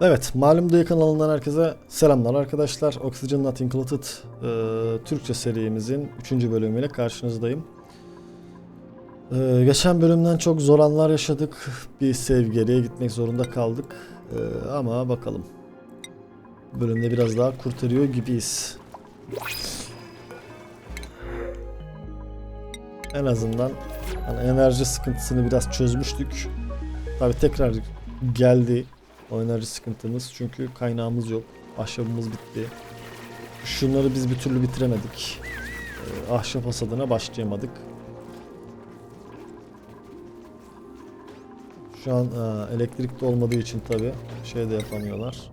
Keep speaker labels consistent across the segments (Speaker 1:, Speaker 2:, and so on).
Speaker 1: Evet, Malum Dayı kanalından herkese selamlar arkadaşlar. Oxygen Not Included e, Türkçe serimizin 3. bölümüyle karşınızdayım. E, geçen bölümden çok zor anlar yaşadık. Bir sev geriye gitmek zorunda kaldık. E, ama bakalım. Bölümde biraz daha kurtarıyor gibiyiz. En azından hani enerji sıkıntısını biraz çözmüştük. Tabi tekrar geldi o enerji sıkıntımız çünkü kaynağımız yok. Ahşabımız bitti. Şunları biz bir türlü bitiremedik. Ee, ahşap hasadına başlayamadık. Şu an e, elektrik de olmadığı için tabi şey de yapamıyorlar.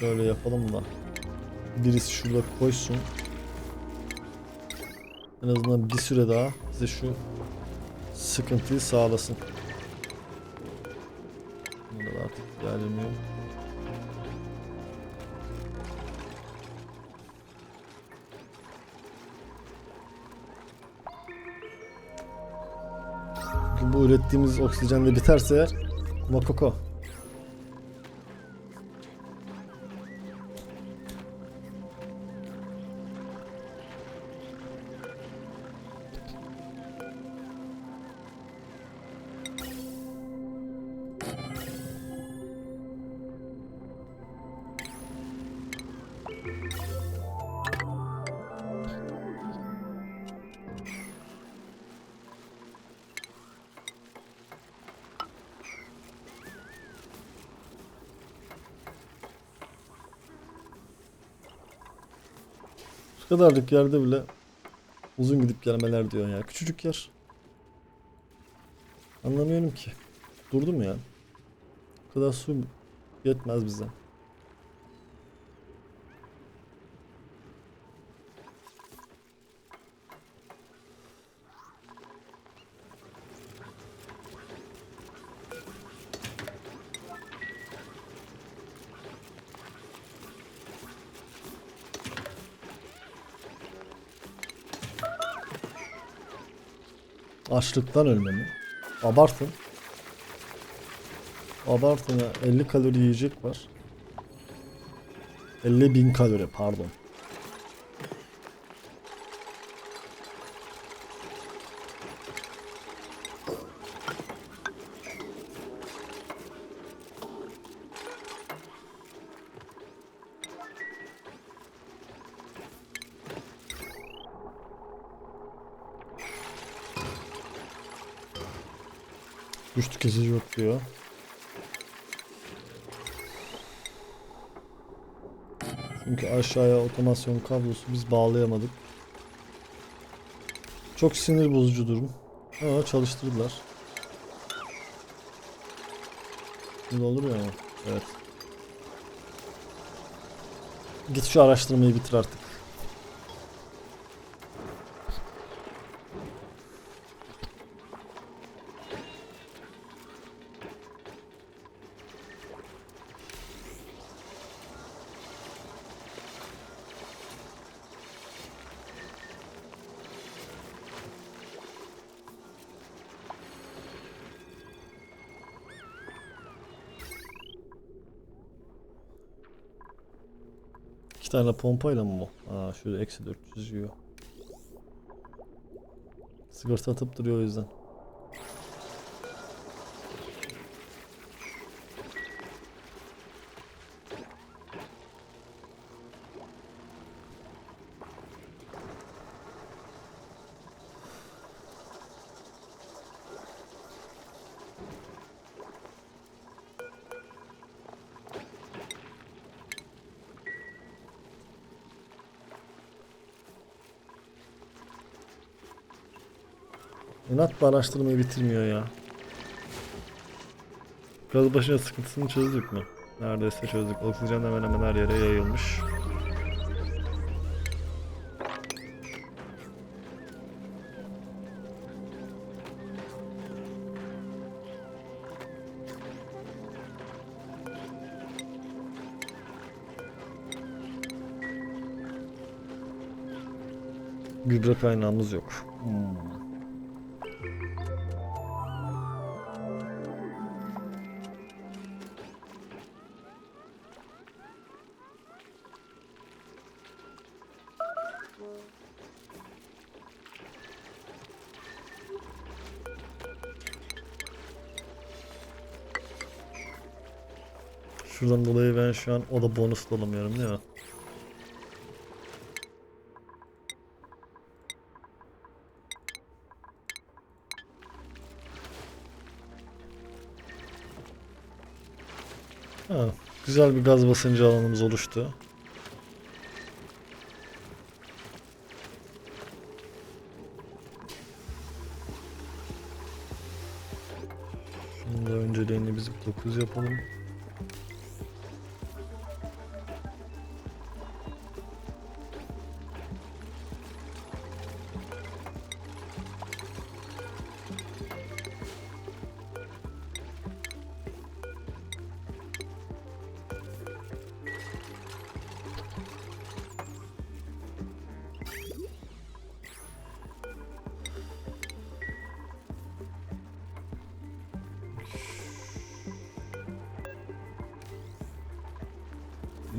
Speaker 1: Şöyle yapalım da birisi şurada koysun. En azından bir süre daha bize şu sıkıntıyı sağlasın. Bugün bu ürettiğimiz oksijen de biterse eğer Makoko. Şu kadarlık yerde bile uzun gidip gelmeler diyor ya. Küçücük yer. Anlamıyorum ki. Durdum ya. Bu kadar su yetmez bize. Açlıktan ölme mi? Abartın. Abartın ya. 50 kalori yiyecek var. 50 bin kalori pardon. Yok diyor. Çünkü aşağıya otomasyon kablosu biz bağlayamadık. Çok sinir bozucu durum. Ama çalıştırdılar. Şimdi olur ya ama. Evet. Git şu araştırmayı bitir artık. Tane pompayla mı bu? Aa şöyle eksi 400 yiyor. Sigorta atıp duruyor o yüzden. İnat bu araştırmayı bitirmiyor ya. Gaz başına sıkıntısını çözdük mü? Neredeyse çözdük. Oksijen hemen hemen her yere yayılmış. Gübre kaynağımız yok. Şu an o da bonus olamıyorum değil mi? Ha, güzel bir gaz basıncı alanımız oluştu. Şimdi önceliğini biz bir 9 yapalım.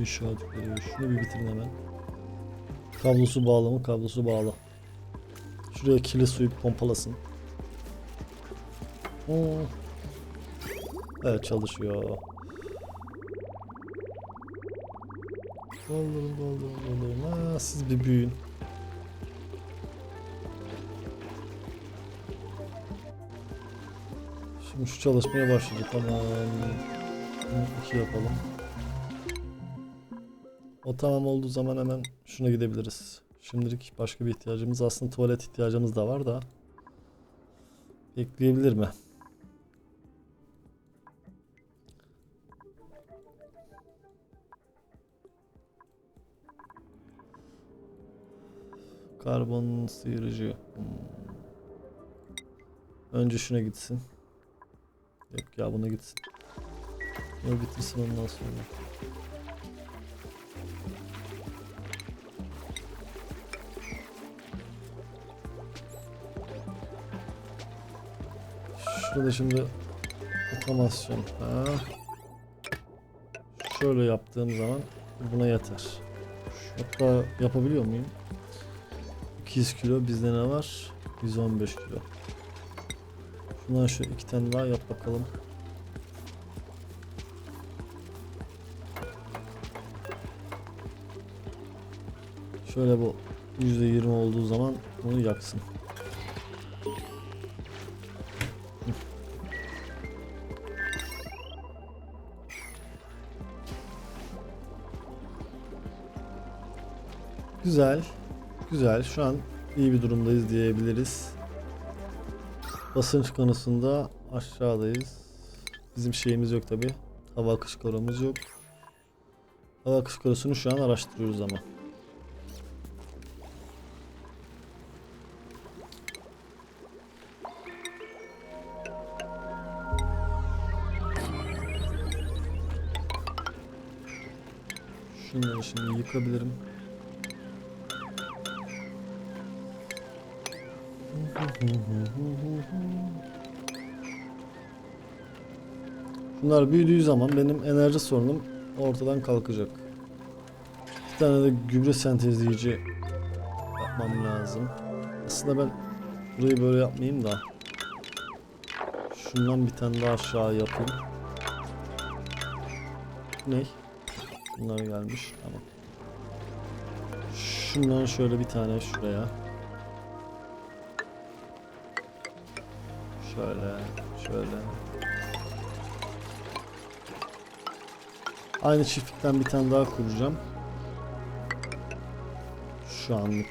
Speaker 1: İnşaat görevi. Şunu bir bitirin hemen. Kablosu bağlı mı? Kablosu bağlı. Şuraya kirli suyu pompalasın. Hmm. Evet çalışıyor. Doldurun doldurun doldurun. Ha, siz bir büyüyün. Şimdi şu çalışmaya başladık. Tamam. Bunu iki yapalım. O tamam olduğu zaman hemen şuna gidebiliriz. Şimdilik başka bir ihtiyacımız aslında tuvalet ihtiyacımız da var da. Bekleyebilir mi? Karbon sıyırıcı. Hmm. Önce şuna gitsin. Yok ya buna gitsin. Bunu bitirsin ondan sonra. Şurada şimdi otomasyon. Ha. Şöyle yaptığım zaman buna yeter. Hatta yapabiliyor muyum? 200 kilo bizde ne var? 115 kilo. Şundan şu iki tane daha yap bakalım. Şöyle bu %20 olduğu zaman bunu yaksın. Güzel. Güzel. Şu an iyi bir durumdayız diyebiliriz. Basınç konusunda aşağıdayız. Bizim şeyimiz yok tabi. Hava akış korumuz yok. Hava akış korusunu şu an araştırıyoruz ama. Şunları şimdi yıkabilirim. Bunlar büyüdüğü zaman benim enerji sorunum ortadan kalkacak. Bir tane de gübre sentezleyici yapmam lazım. Aslında ben burayı böyle yapmayayım da şundan bir tane daha aşağı yapayım. Ne? Bunlar gelmiş. Tamam. Şundan şöyle bir tane şuraya. Şöyle, şöyle. Aynı çiftlikten bir tane daha kuracağım. Şu anlık.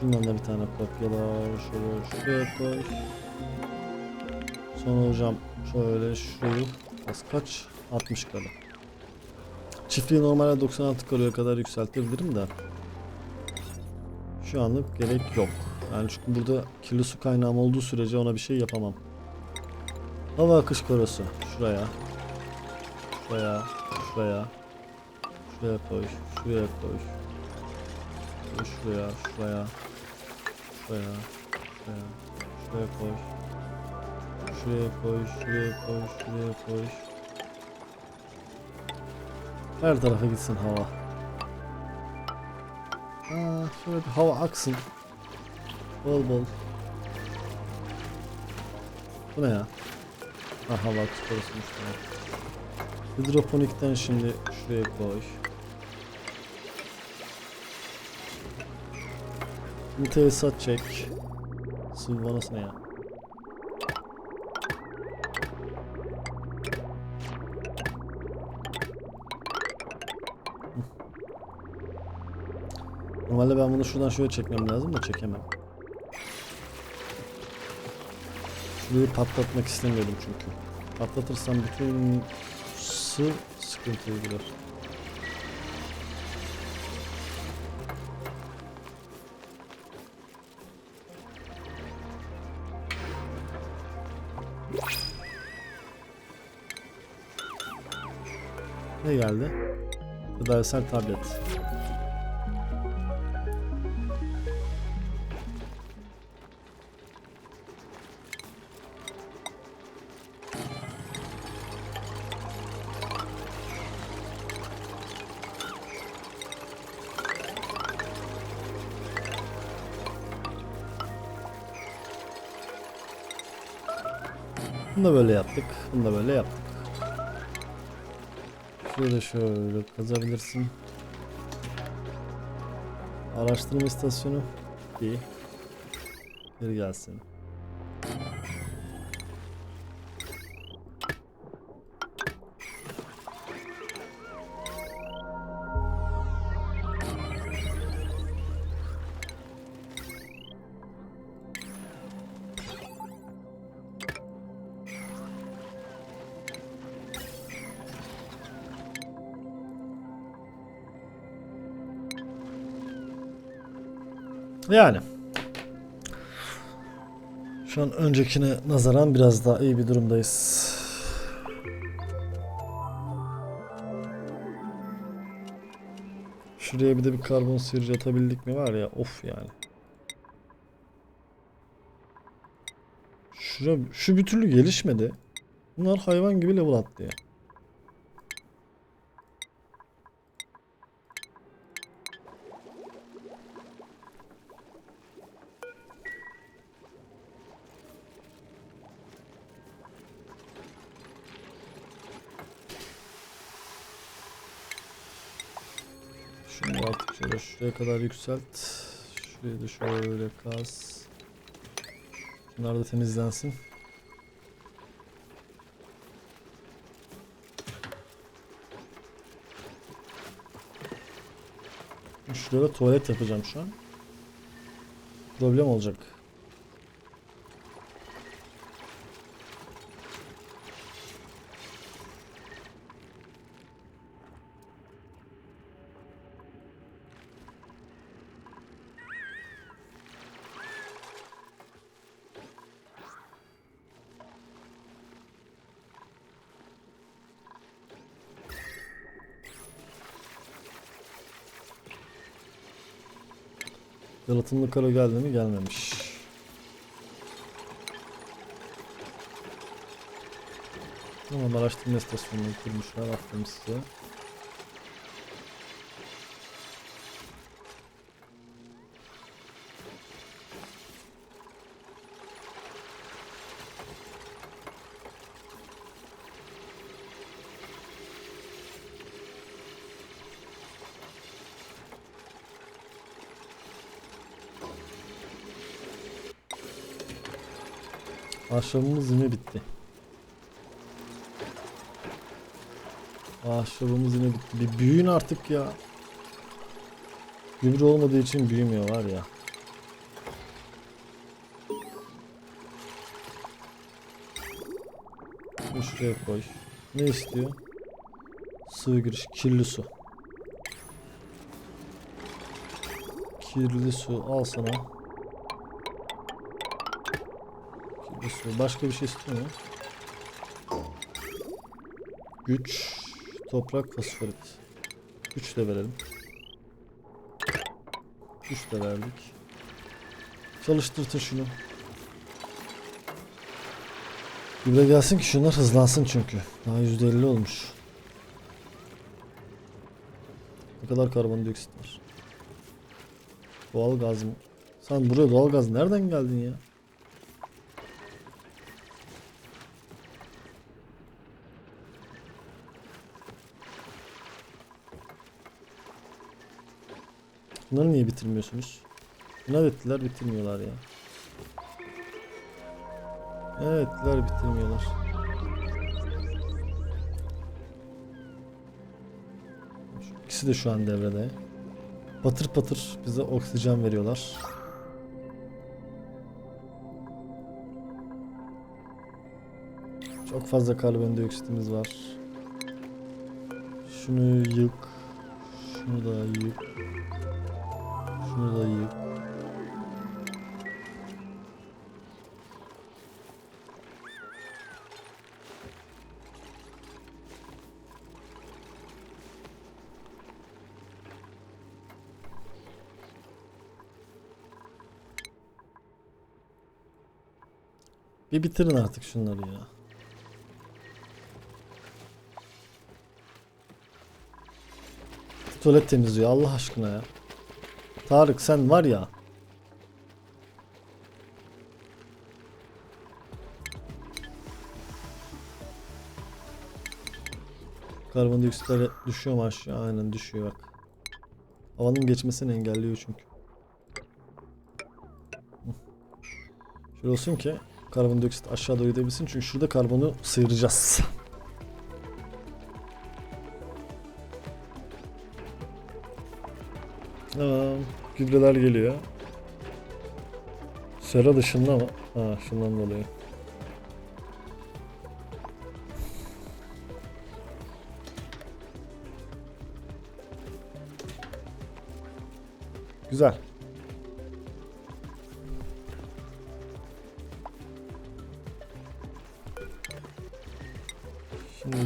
Speaker 1: Şundan da bir tane kopyalar. Şöyle şuraya koy. Sonra hocam şöyle şurayı az kaç? 60 kalı. Çiftliği normalde 96 kaloriye kadar yükseltebilirim de. Şu anlık gerek yok. Yani çünkü burada kirli su kaynağım olduğu sürece ona bir şey yapamam. Hava akış korosu. Şuraya. Şuraya. Şuraya. Şuraya koy. Şuraya koy. Şuraya. Şuraya. Şuraya. Şuraya. Şuraya. Koy. Şuraya koy. Şuraya koy. Şuraya koy. Her tarafa gitsin hava. Aa, şöyle bir hava aksın. Bol bol. Bu ne ya? Aha bak tamam. Hidroponikten şimdi şuraya koy. Şimdi tesisat çek. Sıvı vanası ne ya? Normalde ben bunu şuradan şöyle çekmem lazım da çekemem. Şurayı patlatmak istemiyordum çünkü. Patlatırsam bütün su sıkıntıya girer. Ne geldi? Gıdasal tablet. Da böyle yaptık. Bunu da böyle yaptık. Şöyle şöyle kazabilirsin. Araştırma istasyonu. İyi. Geri gelsin. Yani. Şu an öncekine nazaran biraz daha iyi bir durumdayız. Şuraya bir de bir karbon sıyırıcı atabildik mi var ya of yani. Şura, şu bir türlü gelişmedi. Bunlar hayvan gibi level atlıyor. Şunu şöyle şuraya kadar yükselt. Şurayı da şöyle kaz. Bunlar da temizlensin. Şuraya da tuvalet yapacağım şu an. Problem olacak. Yalıtımlı karo geldi mi? Gelmemiş. Tamam araştırma istasyonunu kurmuşlar. Aferin size. Ahşabımız yine bitti. Ahşabımız yine bitti. Bir büyüyün artık ya. Gübre olmadığı için büyümüyor var ya. Bunu şuraya koy. Ne istiyor? Sıvı giriş, kirli su. Kirli su al sana. Su. Başka bir şey istiyor mu? Güç, toprak, fosforit. Güç de verelim. Güç de verdik. Çalıştırtın şunu. Gübre gelsin ki şunlar hızlansın çünkü. Daha %50 olmuş. Ne kadar karbondioksit var. Doğal gaz mı? Sen buraya doğal gaz nereden geldin ya? Şunları niye bitirmiyorsunuz? İnat ettiler bitirmiyorlar ya. Evet ettiler bitirmiyorlar. İkisi de şu an devrede. Patır patır bize oksijen veriyorlar. Çok fazla karbondioksitimiz var. Şunu yık. Şunu da yık. Şunu da yık. Bir bitirin artık şunları ya. Tuvalet temizliyor Allah aşkına ya. Tarık sen var ya. Karbondioksitler düşüyor mu aşağı? Aynen düşüyor bak. Havanın geçmesini engelliyor çünkü. Şöyle olsun ki karbondioksit aşağı doğru gidebilsin çünkü şurada karbonu sıyıracağız. Gübreler geliyor. Sera dışında mı? Ha şundan dolayı. Güzel. Şimdi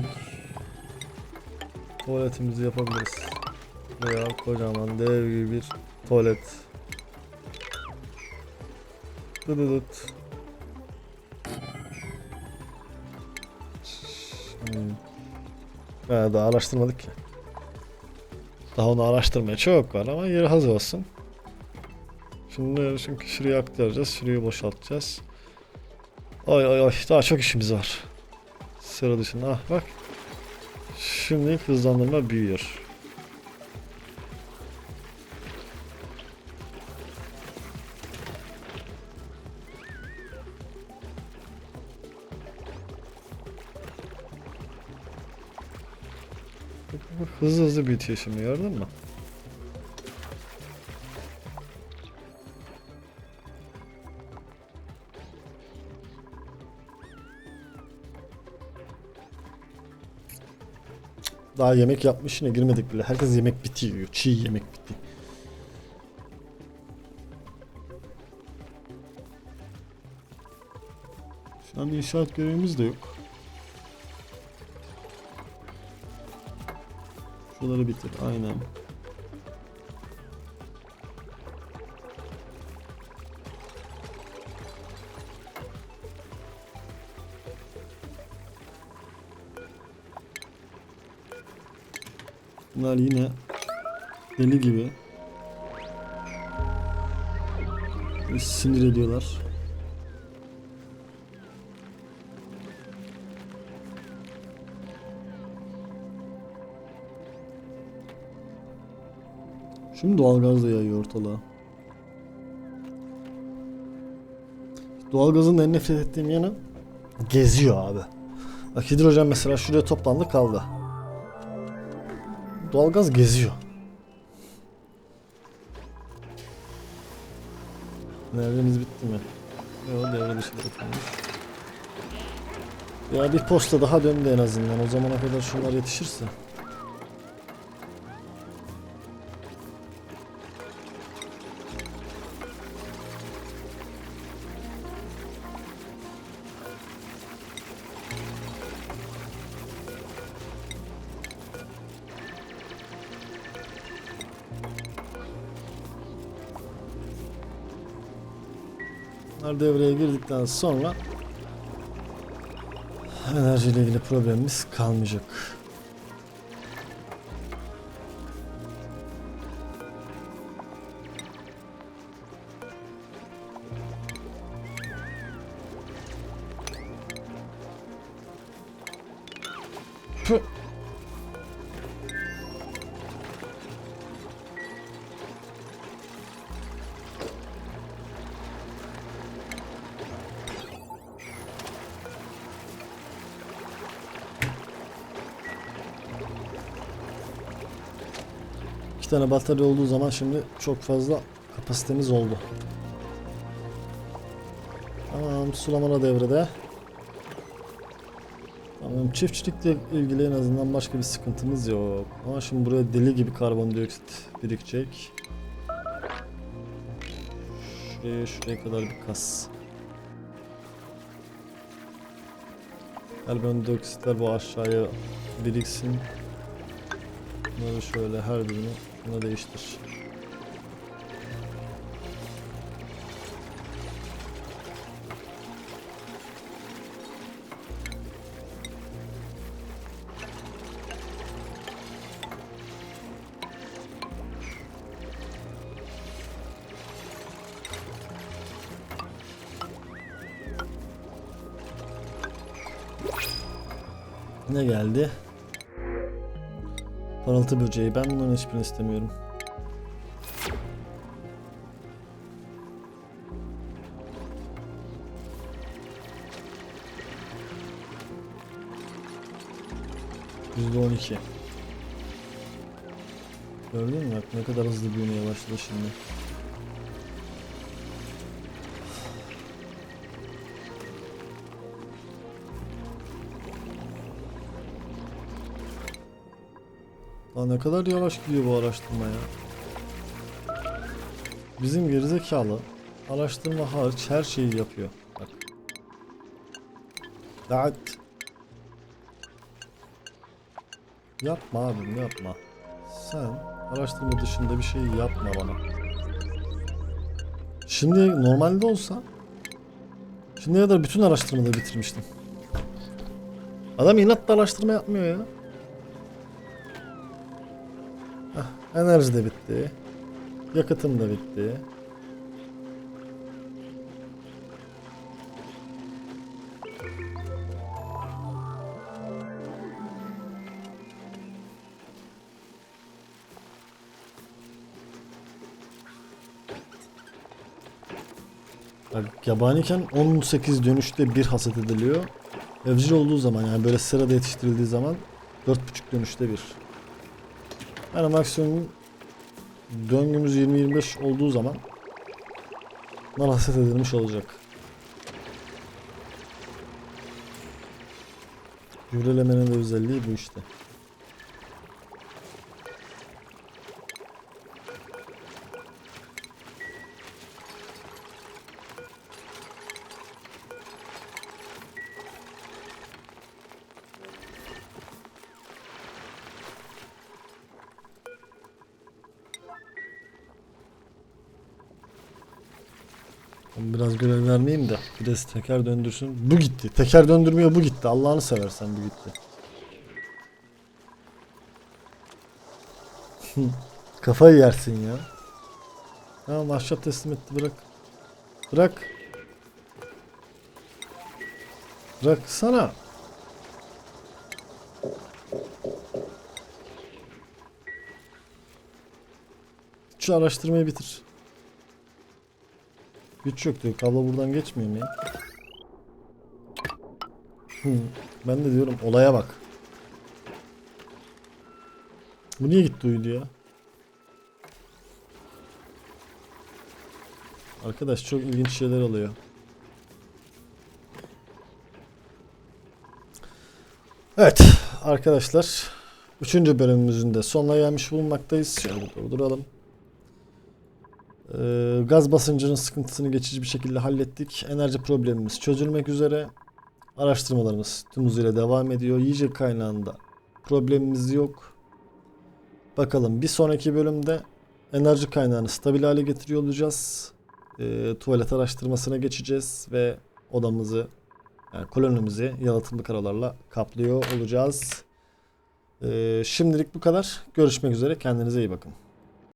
Speaker 1: tuvaletimizi yapabiliriz. Veya kocaman dev gibi bir tuvalet. Dıdıdıt. Hmm. Ha, daha araştırmadık ki. Daha onu araştırmaya çok var ama yeri hazır olsun. Şimdi çünkü şuraya aktaracağız, şurayı boşaltacağız. Ay ay ay daha çok işimiz var. Sıra dışında ah bak. Şimdi hızlandırma büyüyor. Hızlı hızlı büyütüyor şimdi gördün mü? Daha yemek yapmış yine girmedik bile. Herkes yemek bitiyor. Çiğ yemek bitti. Şu an inşaat görevimiz de yok. Şuraları bitir. Aynen. Bunlar yine deli gibi sinir ediyorlar. Şimdi doğalgaz da yayıyor ortalığa. Doğalgazın en nefret ettiğim yanı geziyor abi. Bak hidrojen mesela şuraya toplandı kaldı. Doğalgaz geziyor. Devremiz bitti mi? Yok devre dışı bırakılmış. Ya bir posta daha döndü en azından. O zamana kadar şunlar yetişirse. Bunlar devreye girdikten sonra enerjiyle ilgili problemimiz kalmayacak. İki tane batarya olduğu zaman şimdi çok fazla kapasitemiz oldu. Tamam sulama devrede. Tamam çiftçilikle ilgili en azından başka bir sıkıntımız yok. Ama şimdi buraya deli gibi karbondioksit birikecek. Şuraya şuraya kadar bir kas. Karbondioksitler bu aşağıya biriksin. Bunları şöyle her birini buna değiştir. Ne geldi? Parıltı böceği. Ben bunların hiçbirini istemiyorum. Yüzde on iki. Gördün mü? Ne kadar hızlı büyümeye başladı şimdi. Lan ne kadar yavaş gidiyor bu araştırma ya. Bizim gerizekalı araştırma hariç her şeyi yapıyor. Bak. Dağıt. Yapma abim yapma. Sen araştırma dışında bir şey yapma bana. Şimdi normalde olsa Şimdiye kadar bütün araştırmaları bitirmiştim. Adam inatla araştırma yapmıyor ya. Enerji de bitti. Yakıtım da bitti. Bak yabaniyken 18 dönüşte bir hasat ediliyor. Evcil olduğu zaman yani böyle sırada yetiştirildiği zaman 4.5 dönüşte bir. Yani maksimum döngümüz 20-25 olduğu zaman bunlar hasat edilmiş olacak. Gübrelemenin de özelliği bu işte. Biraz görev vermeyeyim de biraz teker döndürsün. Bu gitti. Teker döndürmüyor bu gitti. Allah'ını seversen bu gitti. Kafayı yersin ya. Tamam ahşap teslim etti bırak. Bırak. Bıraksana. Şu araştırmayı bitir. Güç yok. Kablo buradan geçmiyor mu ya? Ben de diyorum olaya bak. Bu niye gitti uydu ya? Arkadaş çok ilginç şeyler oluyor. Evet arkadaşlar. Üçüncü bölümümüzün de sonuna gelmiş bulunmaktayız. Şöyle durduralım. Ee, gaz basıncının sıkıntısını geçici bir şekilde hallettik. Enerji problemimiz çözülmek üzere. Araştırmalarımız tüm hızıyla devam ediyor. Yiyecek kaynağında problemimiz yok. Bakalım bir sonraki bölümde enerji kaynağını stabil hale getiriyor olacağız. Ee, tuvalet araştırmasına geçeceğiz ve odamızı yani kolonimizi yalıtımlı karalarla kaplıyor olacağız. Ee, şimdilik bu kadar. Görüşmek üzere. Kendinize iyi bakın.